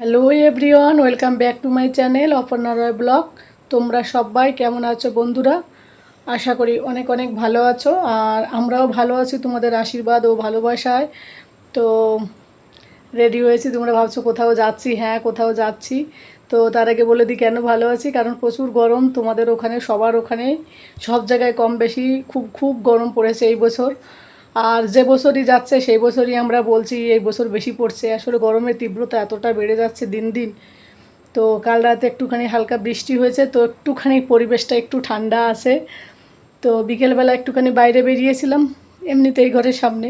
Hello everyone welcome back to my channel Aparna Roy vlog তোমরা সবাই কেমন আছো বন্ধুরা? আশা করি অনেক অনেক ভালো আছো, আর আমরাও ভালো আছি তোমাদের আশীর্বাদ ও ভালোবাসায়। তো রেডি হয়েছি, তোমরা ভাবছ কোথাও যাচ্ছি? হ্যাঁ কোথাও যাচ্ছি। তো তার আগে বলে দিই কেন ভালো আছি? কারণ প্রচুর গরম, তোমাদের ওখানে, সবার ওখানে, সব জায়গায় কম বেশি, খুব খুব গরম পড়েছে এই বছর। আর যে বছরই যাচ্ছে, সেই বছরই আমরা বলছি, এই বছর বেশি পড়ছে। আসলে গরমের তীব্রতা এতটা বেড়ে যাচ্ছে দিন দিন। তো কাল রাতে একটুখানি হালকা বৃষ্টি হয়েছে, তো একটুখানি পরিবেশটা একটু ঠান্ডা আছে। তো বিকেলবেলা একটুখানি বাইরে বেরিয়েছিলাম, এমনিতেই ঘরের সামনে।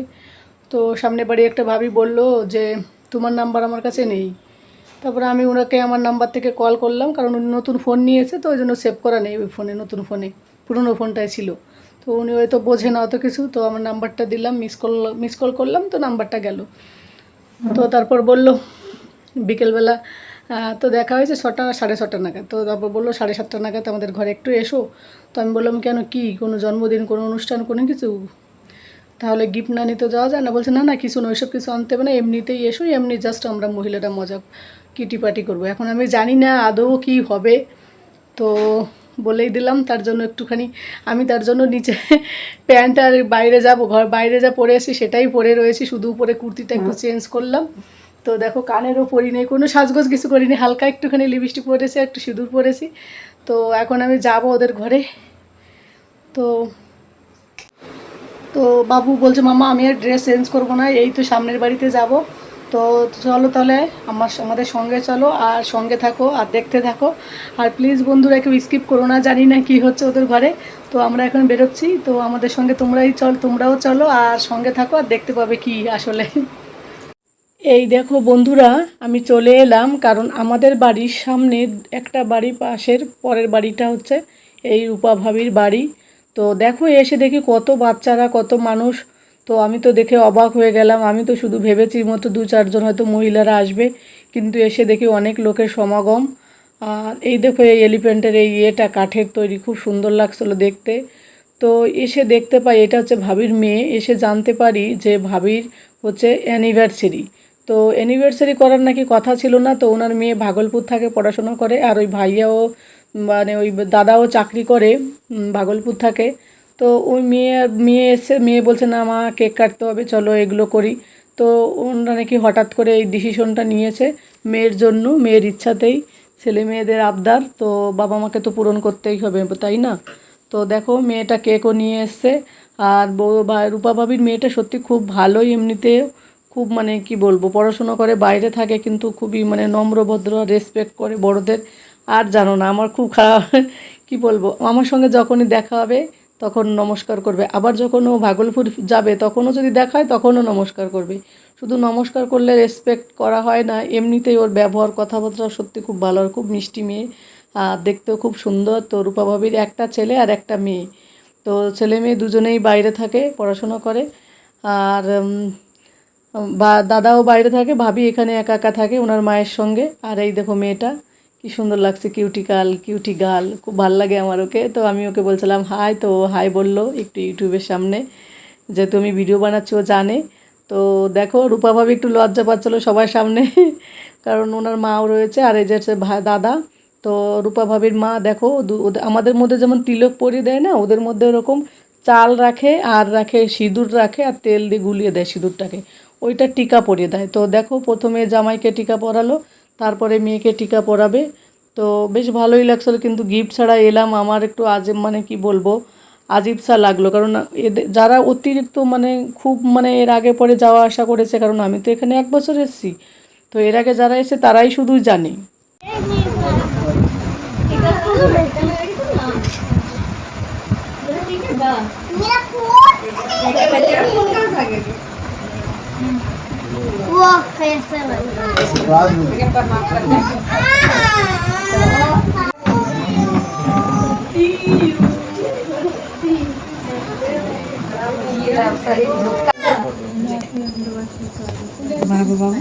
তো সামনে বাড়ি একটা ভাবি বলল যে, তোমার নাম্বার আমার কাছে নেই। তারপরে আমি ওনাকে আমার নাম্বার থেকে কল করলাম, কারণ উনি নতুন ফোন নিয়েছে, তো ওই জন্য সেভ করা নেই ওই ফোনে, নতুন ফোনে, পুরনো ফোনটাই ছিল। তো উনি হয়তো বোঝে না অত কিছু, তো আমার নাম্বারটা দিলাম মিস কল মিস কল করলাম, তো নাম্বারটা গেল। তো তারপর বলল বিকেলবেলা তো দেখা হয়েছে ছটা, সাড়ে ছটা নাগাদ। তো তারপর বলল সাড়ে সাতটা নাগাদ আমাদের ঘরে একটু এসো। তো আমি বললাম, কেন কি? কোনো জন্মদিন, কোনো অনুষ্ঠান, কোনো কিছু? তাহলে গিফট না নিতে যাওয়া যায় না? বলছে, না না, কিছু না, ওইসব কিছু আনতে হবে না, এমনিতেই এসো, এমনি জাস্ট আমরা মহিলারা মজা কিটি পার্টি করব। এখন আমি জানি না আদৌ কি হবে। তো বলেই দিলাম তার জন্য একটুখানি আমি তার জন্য নিচে প্যান্ট আর বাইরে যাব ঘর বাইরে যা পরে আছি সেটাই পরে রয়েছি শুধু উপরে কুর্তিটা একটু চেঞ্জ করলাম। তো দেখো কানেরও পরি নেই কোনো সাজগোজ কিছু করিনি হালকা একটুখানি লিপস্টিক পরেছি একটু সিঁদুর পরেছি। তো এখন আমি যাব ওদের ঘরে। তো তো বাবু বলছে মামা আমি আর ড্রেস চেঞ্জ করব না এই তো সামনের বাড়িতে যাব। তো চলো তাহলে আমার আমাদের সঙ্গে চলো আর সঙ্গে থাকো আর দেখতে থাকো। আর প্লিজ বন্ধুরা কেউ স্কিপ করো না, জানি না কী হচ্ছে ওদের ঘরে। তো আমরা এখন বেরোচ্ছি, তো আমাদের সঙ্গে তোমরাই চল তোমরাও চলো আর সঙ্গে থাকো আর দেখতে পাবে কি আসলে। এই দেখো বন্ধুরা, আমি চলে এলাম কারণ আমাদের বাড়ির সামনে একটা বাড়ি পাশের পরের বাড়িটা হচ্ছে এই রূপা ভাবির বাড়ি। তো দেখো এসে দেখি কত বাচ্চারা, কত মানুষ তো আমি তো দেখে অবাক হয়ে গেলাম। আমি তো শুধু ভেবেছি মতো দু চারজন হয়তো মহিলারা আসবে, কিন্তু এসে দেখি অনেক লোকের সমাগম। আর এই দেখো এই এলিফ্যান্টের এই ইয়েটা, কাঠের তৈরি, খুব সুন্দর লাগছিল দেখতে। তো এসে দেখতে পাই, এটা হচ্ছে ভাবির মেয়ে। এসে জানতে পারি যে ভাবির হচ্ছে অ্যানিভার্সারি তো অ্যানিভার্সারি করার নাকি কথা ছিল না, তো ওনার মেয়ে ভাগলপুর থাকে পড়াশোনা করে, আর ওই ভাইয়াও মানে ওই দাদাও চাকরি করে ভাগলপুর থাকে। তো ওই মেয়ে মেয়ে এসে, মেয়ে বলছে, না মা, কেক কাটতে হবে, চলো এগুলো করি। তো ওনারা নাকি হঠাৎ করে এই ডিসিশনটা নিয়েছে মেয়ের জন্য, মেয়ের ইচ্ছাতেই। ছেলে মেয়েদের আবদার, তো বাবা মাকে তো পূরণ করতেই হবে, তাই না? তো দেখো, মেয়েটা কেকও নিয়ে এসছে। আর বউ, বা, রূপা ভাবির মেয়েটা সত্যি খুব ভালোই এমনিতে, খুব মানে কি বলব, পড়াশোনা করে, বাইরে থাকে, কিন্তু খুবই মানে নম্র, ভদ্র রেসপেক্ট করে বড়দের। আর জানো না, আমার খুব খারাপ, কি বলব, আমার সঙ্গে যখনই দেখা হবে তখন নমস্কার করবে। আবার যখন ও ভাগলপুর যাবে, তখনও যদি দেখায়, তখনও নমস্কার করবে। শুধু নমস্কার করলে রেসপেক্ট করা হয় না, এমনিতেই ওর ব্যবহার, কথাবার্তা সত্যি খুব ভালো আর খুব মিষ্টি মেয়ে। আর দেখতেও খুব সুন্দর। তো রূপা ভাবির একটা ছেলে আর একটা মেয়ে। তো ছেলে মেয়ে দুজনেই বাইরে থাকে, পড়াশোনা করে। আর বা, দাদাও বাইরে থাকে, ভাবি এখানে একা একা থাকে, ওনার মায়ের সঙ্গে। আর এই দেখো মেয়েটা। কি সুন্দর লাগছে কিউটি গাল কিউটি গাল, খুব ভালো লাগে আমার ওকে। তো আমি ওকে বলছিলাম, হাই, তো হাই বলল একটু ইউটিউবের সামনে যে, তুমি ভিডিও বানাচ্ছ, ও জানে। তো দেখো, রূপা ভাবি একটু লজ্জা পাচ্ছিলো সবার সামনে, কারণ ওনার মাও রয়েছে আর এই যে দাদা। তো রূপা ভাবির মা, দেখো আমাদের মধ্যে যেমন তিলক পরিয়ে দেয় না, ওদের মধ্যে ওরকম চাল রাখে, আর রাখে সিঁদুর রাখে, আর তেল দিয়ে গুলিয়ে দেয় সিঁদুরটাকে। ওইটা টিকা পরিয়ে দেয়। তো দেখো, প্রথমে জামাইকে টিকা পরালো তারপরে মেয়েকে টিকা পরাবে তো বেশ ভালোই লাগছিল, কিন্তু গিফট ছাড়া এলাম আমার একটু আজব মানে কি বলব আজিবসা লাগল। কারণ এদের যারা অতিরিক্ত মানে খুব মানে এর আগে পরে যাওয়া আসা করেছে, কারণ আমি তো এখানে এক বছর এসেছি। তো এর আগে যারা এসে তারাই শুধু জানে। బాబు బాబు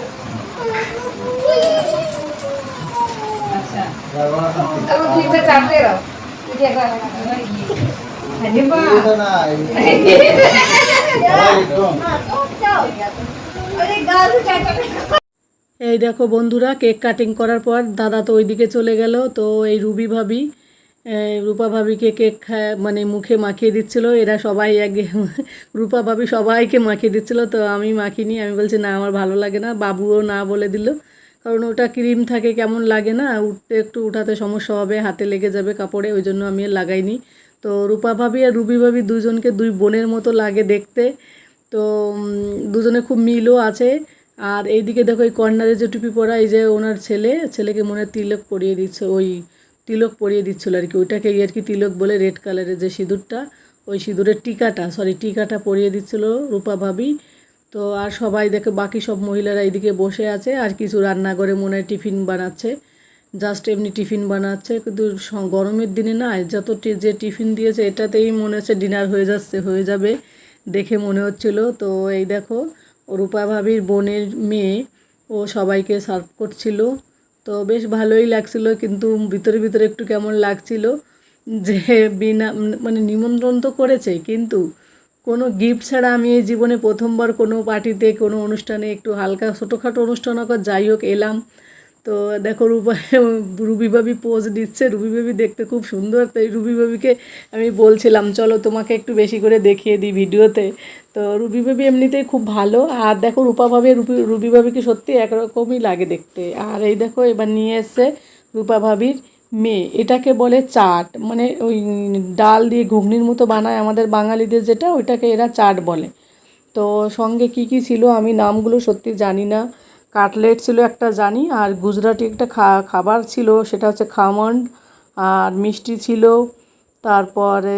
এই দেখো বন্ধুরা, কেক কাটিং করার পর দাদা তো ওইদিকে চলে গেল। তো এই রুবি ভাবি রূপা ভাবিকে কেক মানে মুখে মাখিয়ে দিচ্ছিল। এরা সবাই এক রূপা ভাবি সবাইকে মাখিয়ে দিচ্ছিল। তো আমি মাখিনি, আমি বলছি, না, আমার ভালো লাগে না। বাবুও না বলে দিল। কারণ ওটা ক্রিম থাকে, কেমন লাগে না, উঠতে একটু উঠাতে সমস্যা হবে, হাতে লেগে যাবে কাপড়ে, ওই জন্য আমি লাগাইনি। তো রূপা ভাবি আর রুবি ভাবি দুজনকে দুই বোনের মতো লাগে দেখতে। তো দুজনে খুব মিলও আছে। আর এইদিকে দেখো এই কর্নারে যে টুপি পরা, এই যে ওনার ছেলে, ছেলেকে মনে তিলক পরিয়ে দিচ্ছে, ওই তিলক পরিয়ে দিচ্ছিল আর কি। ওইটাকে আর কি তিলক বলে রেড কালারের যে সিঁদুরটা, ওই সিঁদুরের টিকাটা সরি টিকাটা পরিয়ে দিচ্ছিল রূপা ভাবি। তো আর সবাই দেখে বাকি সব মহিলারা এইদিকে বসে আছে, আর কিছু রান্নাঘরে মনে হয় টিফিন বানাচ্ছে। জাস্ট এমনি টিফিন বানাচ্ছে, কিন্তু গরমের দিনে না, যত যে টিফিন দিয়েছে, এটাতেই মনে হচ্ছে ডিনার হয়ে যাচ্ছে, হয়ে যাবে দেখে মনে হচ্ছিল। তো এই দেখো, রূপা ভাবির বোনের মেয়ে, ও সবাইকে সার্ভ করছিল। তো বেশ ভালোই লাগছিল, কিন্তু ভিতরে ভিতরে একটু কেমন লাগছিল যে বিনা মানে নিমন্ত্রণ তো করেছে, কিন্তু কোনো গিফট ছাড়া আমি এই জীবনে প্রথমবার কোনো পার্টিতে কোনো অনুষ্ঠানে একটু হালকা ছোটোখাটো অনুষ্ঠান হোক যাই হোক এলাম। তো দেখো রূপা রুবি ভাবি পোজ দিচ্ছে। রুবি ভাবি দেখতে খুব সুন্দর, তাই রুবি ভাবিকে আমি বলছিলাম, চলো তোমাকে একটু বেশি করে দেখিয়ে দিই ভিডিওতে। তো রুবি ভাবি এমনিতেই খুব ভালো। আর দেখো রূপা ভাবি রুবি রুবি ভাবিকে সত্যি একরকমই লাগে দেখতে। আর এই দেখো এবার নিয়ে এসছে রূপা ভাবির মেয়ে, এটাকে বলে চাট। মানে ওই ডাল দিয়ে ঘুগনির মতো বানায় আমাদের বাঙালিদের যেটা, ওইটাকে এরা চাট বলে। তো সঙ্গে কি কি ছিল আমি নামগুলো সত্যি জানি না। কাটলেট ছিল একটা জানি, আর গুজরাটি একটা খাবার ছিল, সেটা হচ্ছে খামন্ড, আর মিষ্টি ছিল, তারপরে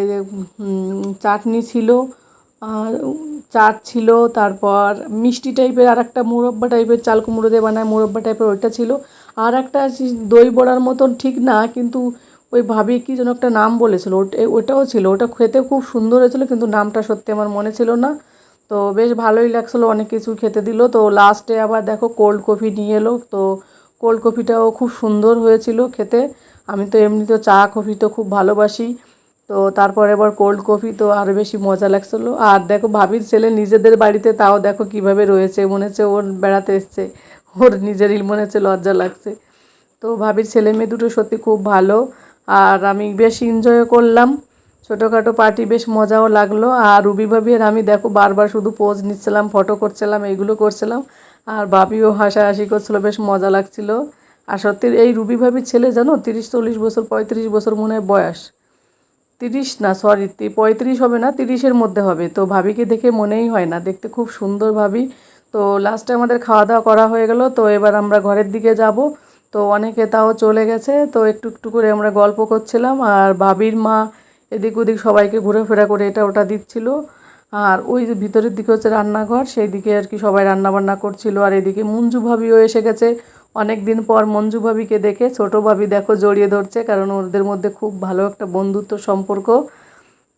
চাটনি ছিল, আর চাট ছিল, তারপর মিষ্টি টাইপের আর একটা মুরব্বা টাইপের চাল কুমড়ো দিয়ে বানায় মুরব্বা টাইপের ওইটা ছিল। আর একটা দই বড়ার মতন ঠিক না, কিন্তু ওই ভাবি কি যেন একটা নাম বলেছিল। ওটা ওটাও ছিল। ওটা খেতে খুব সুন্দর হয়েছিল, কিন্তু নামটা সত্যি আমার মনে ছিল না। তো বেশ ভালোই লাগছিল, অনেক কিছু খেতে দিল। তো লাস্টে আবার দেখো কোল্ড কফি নিয়ে এলো। তো কোল্ড কফিটাও খুব সুন্দর হয়েছিল খেতে। আমি তো এমনিতেও চা কফি তো খুব ভালোবাসি। তো তারপরে আবার কোল্ড কফি তো আরও বেশি মজা লাগছিল। আর দেখো ভাবির ছেলে নিজেদের বাড়িতে, তাও দেখো কীভাবে রয়েছে, মনে হচ্ছে ওর বেড়াতে এসছে। ওর নিজেরই মনে হচ্ছে লজ্জা লাগছে। তো ভাবির ছেলে মেয়ে দুটো সত্যি খুব ভালো। আর আমি বেশ এনজয় করলাম। ছোটোখাটো পার্টি বেশ মজাও লাগল। আর রুবি ভাবি আর আমি দেখো বারবার শুধু পোজ নিচ্ছিলাম ফটো করছিলাম, এইগুলো করছিলাম। আর ভাবিও হাসাহাসি করছিল, বেশ মজা লাগছিল। আর সত্যি এই রুবি ভাবির ছেলে জানো, তিরিশ, চল্লিশ বছর, পঁয়ত্রিশ বছর মনে হয় বয়স। তিরিশ না সরি পঁয়ত্রিশ হবে না, তিরিশের মধ্যে হবে। তো ভাবিকে দেখে মনেই হয় না। দেখতে খুব সুন্দর ভাবি। তো লাস্টে আমাদের খাওয়া দাওয়া করা হয়ে গেল। তো এবার আমরা ঘরের দিকে যাব। তো অনেকে তাও চলে গেছে। তো একটু একটু করে আমরা গল্প করছিলাম আর ভাবির মা এদিক ওদিক সবাইকে ঘুরেফেরা করে এটা ওটা দিচ্ছিল। আর ওই যে ভিতরের দিকে হচ্ছে রান্নাঘর, সেই দিকে আর কি সবাই রান্না বান্না করছিল। আর এদিকে মঞ্জু ভাবিও এসে গেছে। অনেক দিন পর মঞ্জু ভাবিকে দেখে ছোটো ভাবি দেখো জড়িয়ে ধরছে, কারণ ওদের মধ্যে খুব ভালো একটা বন্ধুত্ব সম্পর্ক।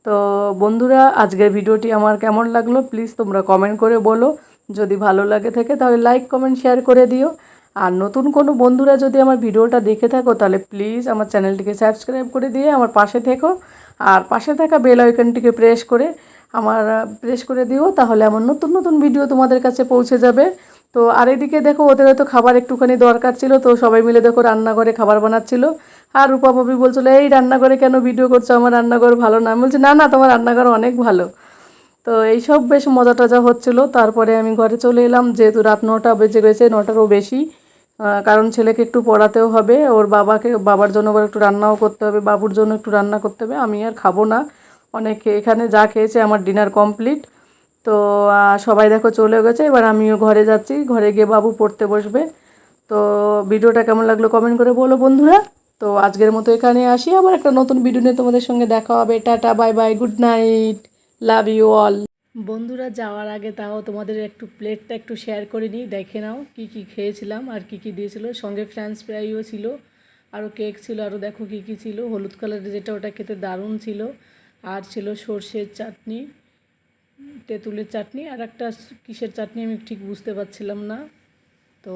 তো বন্ধুরা, আজকের ভিডিওটি আমার কেমন লাগল? প্লিজ তোমরা কমেন্ট করে বলো। যদি ভালো লাগে থাকে তাহলে লাইক কমেন্ট শেয়ার করে দিও। আর নতুন কোনো বন্ধুরা যদি আমার ভিডিওটা দেখে থাকো, তাহলে প্লিজ আমার চ্যানেলটিকে সাবস্ক্রাইব করে দিয়ে আমার পাশে থেকো। আর পাশে থাকা বেল আইকনটিকে প্রেস করে আমার প্রেস করে দিও, তাহলে আমার নতুন নতুন ভিডিও তোমাদের কাছে পৌঁছে যাবে। তো আর এদিকে দেখো, ওদের হয়তো খাবার একটুখানি দরকার ছিল, তো সবাই মিলে দেখো রান্নাঘরে খাবার বানাচ্ছিল। আর রূপা বলছিল, এই রান্নাঘরে কেন ভিডিও করছ? আমার রান্নাঘর ভালো না। আমি বলছি, না না, তোমার রান্নাঘর অনেক ভালো। তো এইসব বেশ মজা টজা হচ্ছিল। তারপরে আমি ঘরে চলে এলাম, যেহেতু রাত নটা বেজে গেছে, নটারও বেশি। কারণ ছেলেকে একটু পড়াতেও হবে, ওর বাবাকে, বাবার জন্য আবার একটু রান্নাও করতে হবে, বাবুর জন্য একটু রান্না করতে হবে, আমি আর খাব না। অনেকে এখানে যা খেয়েছে আমার ডিনার কমপ্লিট। তো সবাই দেখো চলে গেছে, এবার আমিও ঘরে যাচ্ছি, ঘরে গিয়ে বাবু পড়তে বসবে। তো, ভিডিওটা কেমন লাগল কমেন্ট করে বলো বন্ধুরা। তো, আজকের মতো এখানে আসি, আবার একটা নতুন ভিডিও নিয়ে তোমাদের সঙ্গে দেখা হবে। Tata, bye bye, good night. Love you all বন্ধুরা, যাওয়ার আগে তাও তোমাদের একটু প্লেটটা একটু শেয়ার করে নিই। দেখে নাও কি কি খেয়েছিলাম আর কি কি দিয়েছিল। সঙ্গে ফ্রান্স ফ্রাইও ছিল আরও কেক ছিল আরও দেখো কি কি ছিল। হলুদ কালারের যেটা, ওটা খেতে দারুণ ছিল। আর ছিল সর্ষের চাটনি, তেঁতুলের চাটনি আর একটা কিসের চাটনি আমি ঠিক বুঝতে পারছিলাম না। তো